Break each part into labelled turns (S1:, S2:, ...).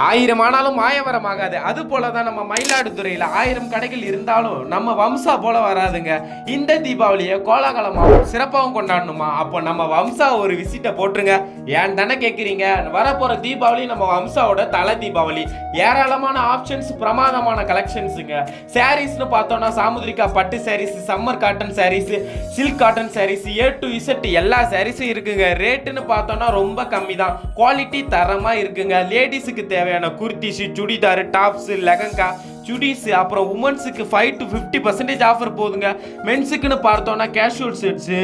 S1: ஆயிரம் ஆனாலும் மாயவரம் ஆகாது அது போல தான் நம்ம மயிலாடுதுறையில் ஆயிரம் கடைகள் இருந்தாலும் நம்ம வம்சா போல வராதுங்க. இந்த தீபாவளியை கோலாகலமாகவும் சிறப்பாகவும் கொண்டாடணுமா? அப்போ நம்ம வம்சா ஒரு விசிட்டை போட்டுருங்க. ஏன் தானே கேட்குறீங்க வரப்போகிற தீபாவளி நம்ம வம்சாவோட தலை தீபாவளி. ஏராளமான ஆப்ஷன்ஸ் பிரமாதமான கலெக்ஷன்ஸுங்க சாரீஸ்னு பார்த்தோம்னா சாமுத்ரிகா பட்டு sarees summer cotton sarees silk cotton sarees A to Z எல்லா சாரீஸும் இருக்குங்க. ரேட்டுன்னு பார்த்தோம்னா ரொம்ப கம்மி தான் குவாலிட்டி தரமாக இருக்குங்க லேடிஸுக்கு தேவையான குர்த்திஸு சுடிதார் டாப்ஸ் லெகங்கா சுடிஸ் அப்புறம் உமன்ஸுக்கு five to fifty percentage offer போகுதுங்க மென்ஸுக்குன்னு பார்த்தோன்னா casual shirts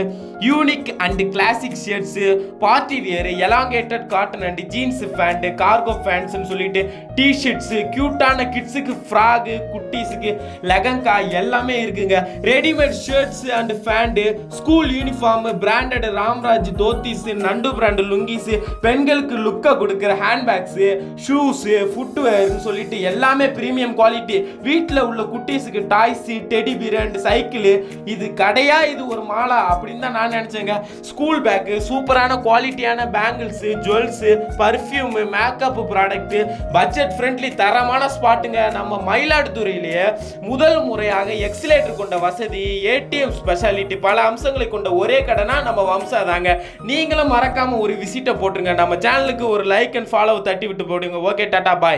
S1: unique and classic shirts party wear elongated cotton and jeans pant cargo ஃபேண்ட்ஸுன்னு சொல்லிட்டு டிஷர்ட்ஸு க்யூட்டான கிட்ஸுக்கு ஃப்ராகு குட்டீஸுக்கு லெகங்கா எல்லாமே இருக்குங்க. Readymade shirts and pant school uniform branded Ramraj dhotis Nandu brand lungis பெண்களுக்கு லுக்கை கொடுக்குற ஹேண்ட்பேக்ஸு ஷூஸு ஃபுட்வேர்னு சொல்லிட்டு எல்லாமே ப்ரீமியம் குவாலிட்டி வீட்டில் உள்ள குட்டீஸுக்கு டாய்ஸு டெடி பிரண்ட் சைக்கிள் இது கடையா இது ஒரு மாலா அப்படின்னு தான் நான் நினச்சேங்க. ஸ்கூல் பேக்கு சூப்பரான குவாலிட்டியான bangles jewels perfume makeup product budget friendly தரமான ஸ்பாட்டுங்க. நம்ம மயிலாடுதுறையிலேயே முதல் முறையாக எக்ஸிலேட்டர் கொண்ட வசதி ஏடிஎம் ஸ்பெஷாலிட்டி பல அம்சங்களை கொண்ட ஒரே கடைனா நம்ம வம்சா தாங்க. நீங்களும் மறக்காம ஒரு விசிட்டை போட்டுருங்க. நம்ம சேனலுக்கு ஒரு லைக் அண்ட் ஃபாலோ தட்டி விட்டு போடுங்க. ஓகே டாட்டா பாய்